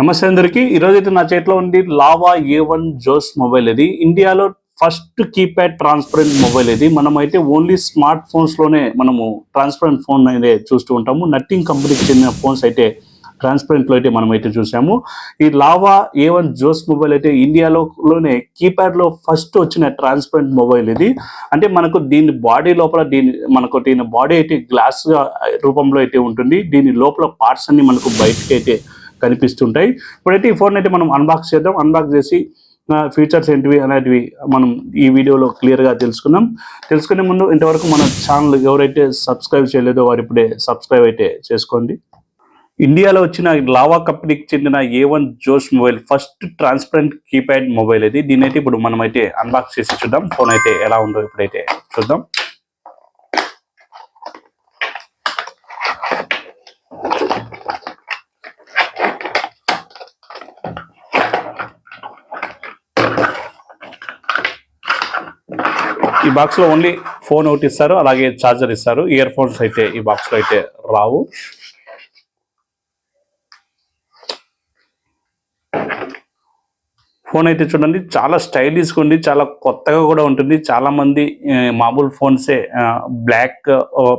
నమస్తే అందరికి. ఈరోజు అయితే నా చేతిలో ఉంది Lava A one Josh mobile ఇది. ఇండియాలో ఫస్ట్ కీప్యాడ్ ట్రాన్స్పరెంట్ మొబైల్ ఇది. మనమైతే ఓన్లీ స్మార్ట్ ఫోన్స్లోనే మనము ట్రాన్స్పరెంట్ ఫోన్ అయితే చూస్తూ ఉంటాము. నట్టింగ్ కంపెనీకి చెందిన ఫోన్స్ అయితే ట్రాన్స్పరెంట్లో అయితే మనం అయితే చూసాము. ఈ Lava A one Josh mobile అయితే ఇండియాలోనే కీప్యాడ్లో కీప్యాడ్లో ఫస్ట్ వచ్చిన ట్రాన్స్పరెంట్ మొబైల్ ఇది. అంటే మనకు దీని బాడీ లోపల దీని మనకు దీని బాడీ అయితే గ్లాస్ రూపంలో అయితే ఉంటుంది. దీని లోపల పార్ట్స్ అన్ని మనకు బయటకి అయితే కనిపిస్తుంటాయి. ఇప్పుడైతే ఈ ఫోన్ అయితే మనం అన్బాక్స్ చేద్దాం. అన్బాక్స్ చేసి ఫీచర్స్ ఏంటివి అనేటివి మనం ఈ వీడియోలో క్లియర్గా తెలుసుకుందాం. తెలుసుకునే ముందు ఇంతవరకు మన ఛానల్ ఎవరైతే సబ్స్క్రైబ్ చేయలేదో వారు ఇప్పుడే సబ్స్క్రైబ్ అయితే చేసుకోండి. ఇండియాలో వచ్చిన లావా కంపెనీకి చెందిన A one Josh mobile first transparent keypad mobile ఇది. దీని అయితే ఇప్పుడు మనం అయితే అన్బాక్స్ చేసి చూద్దాం. ఫోన్ అయితే ఎలా ఉందో ఇప్పుడైతే చూద్దాం. ఈ బాక్స్లో ఓన్లీ ఫోన్ ఒకటి ఇస్తారు అలాగే ఛార్జర్ ఇస్తారు. ఇయర్ ఫోన్స్ అయితే ఈ బాక్స్లో అయితే రావు. ఫోన్ అయితే చూడండి చాలా స్టైలిష్గా ఉంది చాలా కొత్తగా కూడా ఉంటుంది. చాలా మంది మామూలు ఫోన్సే బ్లాక్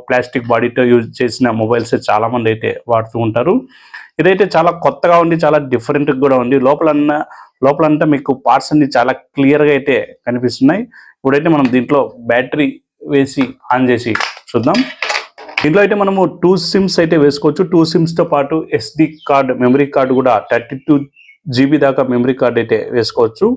ప్లాస్టిక్ బాడీతో యూజ్ చేసిన మొబైల్స్ చాలా మంది అయితే వాడుతూ ఉంటారు. ఇదైతే చాలా కొత్తగా ఉంది చాలా డిఫరెంట్ కూడా ఉంది. లోపలన్న లోపలంతా మీకు పార్ట్స్ అన్ని చాలా క్లియర్గా అయితే కనిపిస్తున్నాయి. ఇప్పుడైతే మనం దీంట్లో బ్యాటరీ వేసి ఆన్ చేసి చూద్దాం. దీంట్లో అయితే మనము టూ సిమ్స్ అయితే వేసుకోవచ్చు. టూ సిమ్స్తో పాటు ఎస్డి కార్డ్ మెమరీ కార్డు కూడా థర్టీ టూ జీబీ దాకా మెమరీ కార్డ్ అయితే వేసుకోవచ్చు.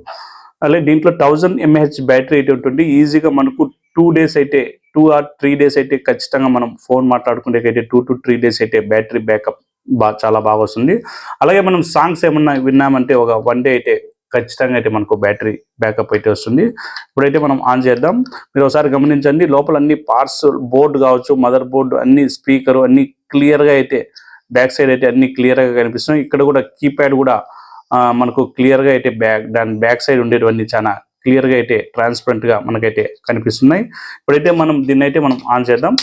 అలాగే దీంట్లో థౌజండ్ ఎంఏహెచ్ బ్యాటరీ అయితే ఉంటుంది. ఈజీగా మనకు టూ డేస్ అయితే టూ ఆర్ త్రీ డేస్ అయితే ఖచ్చితంగా మనం ఫోన్ మాట్లాడుకునే అయితే టూ టు త్రీ డేస్ అయితే బ్యాటరీ బ్యాకప్ బాగా చాలా బాగా వస్తుంది అలాగే మనం సాంగ్స్ ఏమన్నా విన్నామంటే ఒక వన్ డే అయితే ఖచ్చితంగా అయితే మనకు బ్యాటరీ బ్యాకప్ అయితే వస్తుంది. ఇప్పుడైతే మనం ఆన్ చేద్దాం. మీరు ఒకసారి గమనించండి లోపల అన్ని పార్ట్స్ బోర్డు కావచ్చు మదర్ బోర్డు అన్ని స్పీకర్ అన్ని క్లియర్గా అయితే బ్యాక్ సైడ్ అయితే అన్ని క్లియర్గా కనిపిస్తున్నాయి. ఇక్కడ కూడా కీప్యాడ్ కూడా మనకు క్లియర్గా అయితే బ్యాక్ దాని బ్యాక్ సైడ్ ఉండేటువంటి చాలా క్లియర్గా అయితే ట్రాన్స్పరెంట్గా మనకైతే కనిపిస్తున్నాయి. ఇప్పుడైతే మనం దీన్ని అయితే మనం ఆన్ చేద్దాం.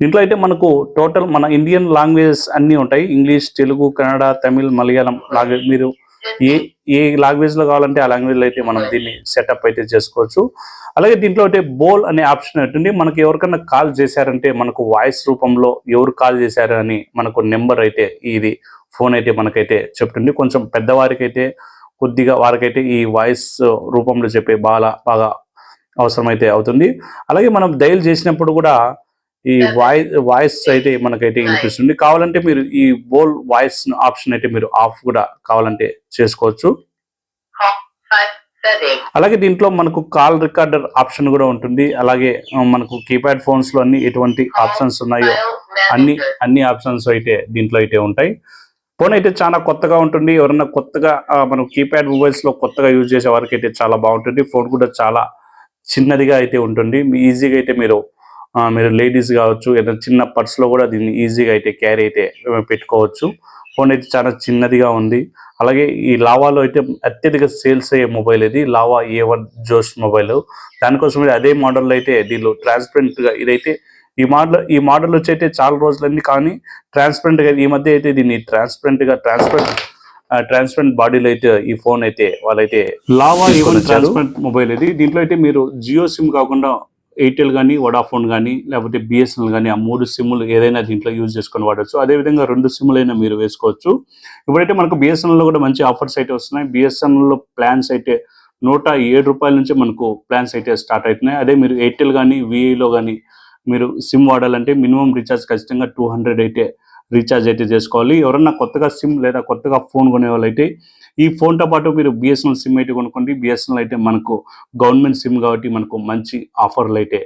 దీంట్లో అయితే మనకు టోటల్ మన ఇండియన్ లాంగ్వేజెస్ అన్నీ ఉంటాయి. ఇంగ్లీష్ తెలుగు కన్నడ తమిళ్ మలయాళం లాంగ్వేజ్ మీరు ఏ ఏ లాంగ్వేజ్లో కావాలంటే ఆ లాంగ్వేజ్లో అయితే మనం దీన్ని సెటప్ అయితే చేసుకోవచ్చు. అలాగే దీంట్లో అయితే బోల్ అనే ఆప్షన్ ఉంటుంది. మనకు ఎవరికైనా కాల్ చేశారంటే మనకు వాయిస్ రూపంలో ఎవరు కాల్ చేశారు అని మనకు నెంబర్ అయితే ఇది ఫోన్ అయితే మనకైతే చెప్తుంది. కొంచెం పెద్దవారికి అయితే కొద్దిగా వారికైతే ఈ వాయిస్ రూపంలో చెప్పే బాగా బాగా అవసరమైతే అవుతుంది. అలాగే మనం డయల్ చేసినప్పుడు కూడా ఈ వాయిస్ వాయిస్ అయితే మనకైతే వినిపిస్తుంది. కావాలంటే మీరు ఈ బోల్ వాయిస్ ఆప్షన్ అయితే మీరు ఆఫ్ కూడా కావాలంటే చేసుకోవచ్చు. అలాగే దీంట్లో మనకు కాల్ రికార్డర్ ఆప్షన్ కూడా ఉంటుంది. అలాగే మనకు కీప్యాడ్ ఫోన్స్లో అన్ని ఎటువంటి ఆప్షన్స్ ఉన్నాయో అన్ని. అన్ని ఆప్షన్స్ అయితే దీంట్లో అయితే ఉంటాయి. ఫోన్ అయితే చాలా కొత్తగా ఉంటుంది. ఎవరన్నా కొత్తగా మనం కీప్యాడ్ మొబైల్స్లో కొత్తగా యూజ్ చేసే వారికి అయితే చాలా బాగుంటుంది. ఫోన్ కూడా చాలా చిన్నదిగా అయితే ఉంటుంది. ఈజీగా అయితే మీరు మీరు లేడీస్ కావచ్చు ఏదైనా చిన్న పర్స్లో కూడా దీన్ని ఈజీగా అయితే క్యారీ అయితే పెట్టుకోవచ్చు. ఫోన్ అయితే చాలా చిన్నదిగా ఉంది. అలాగే ఈ లావాలో అయితే అత్యధిక సేల్స్ అయ్యే మొబైల్ ఇది Lava A one Josh mobile దానికోసం అదే మోడల్ అయితే దీనిలో ట్రాన్స్పరెంట్గా ఇదైతే ఈ మోడల్ ఈ మోడల్ వచ్చి అయితే చాలా రోజులన్నీ కానీ ట్రాన్స్పరెంట్గా ఈ మధ్య అయితే దీన్ని ట్రాన్స్పరెంట్గా ట్రాన్స్పరెంట్ ట్రాన్స్పరెంట్ బాడీలో అయితే ఈ ఫోన్ అయితే వాళ్ళైతే Lava A one transparent mobile ఇది. దీంట్లో అయితే మీరు జియో సిమ్ కాకుండా ఎయిర్టెల్ కానీ వడాఫోన్ కానీ లేకపోతే బిఎస్ఎన్ఎల్ కానీ ఆ మూడు సిమ్లు ఏదైనా దీంట్లో యూజ్ చేసుకొని వాడచ్చు. అదేవిధంగా రెండు సిమ్లైనా అయినా మీరు వేసుకోవచ్చు. ఇప్పుడైతే మనకు బిఎస్ఎన్ఎల్లో కూడా మంచి ఆఫర్స్ అయితే వస్తున్నాయి. బిఎస్ఎన్ఎల్లో ప్లాన్స్ అయితే నూట ఏడు రూపాయల నుంచి మనకు ప్లాన్స్ అయితే స్టార్ట్ అవుతున్నాయి. అదే మీరు ఎయిర్టెల్ కానీ విఐలో కానీ మీరు సిమ్ వాడాలంటే మినిమం రీఛార్జ్ ఖచ్చితంగా టూ హండ్రెడ్ అయితే రీఛార్జ్ అయితే చేసుకోవాలి. ఎవరన్నా కొత్తగా సిమ్ లేదా కొత్తగా ఫోన్ కొనే వాళ్ళైతే ఈ ఫోన్తో పాటు మీరు బిఎస్ఎన్ఎల్ సిమ్ అయితే కొనుక్కోండి. బిఎస్ఎన్ఎల్ అయితే మనకు గవర్నమెంట్ సిమ్ కాబట్టి మనకు మంచి ఆఫర్లు అయితే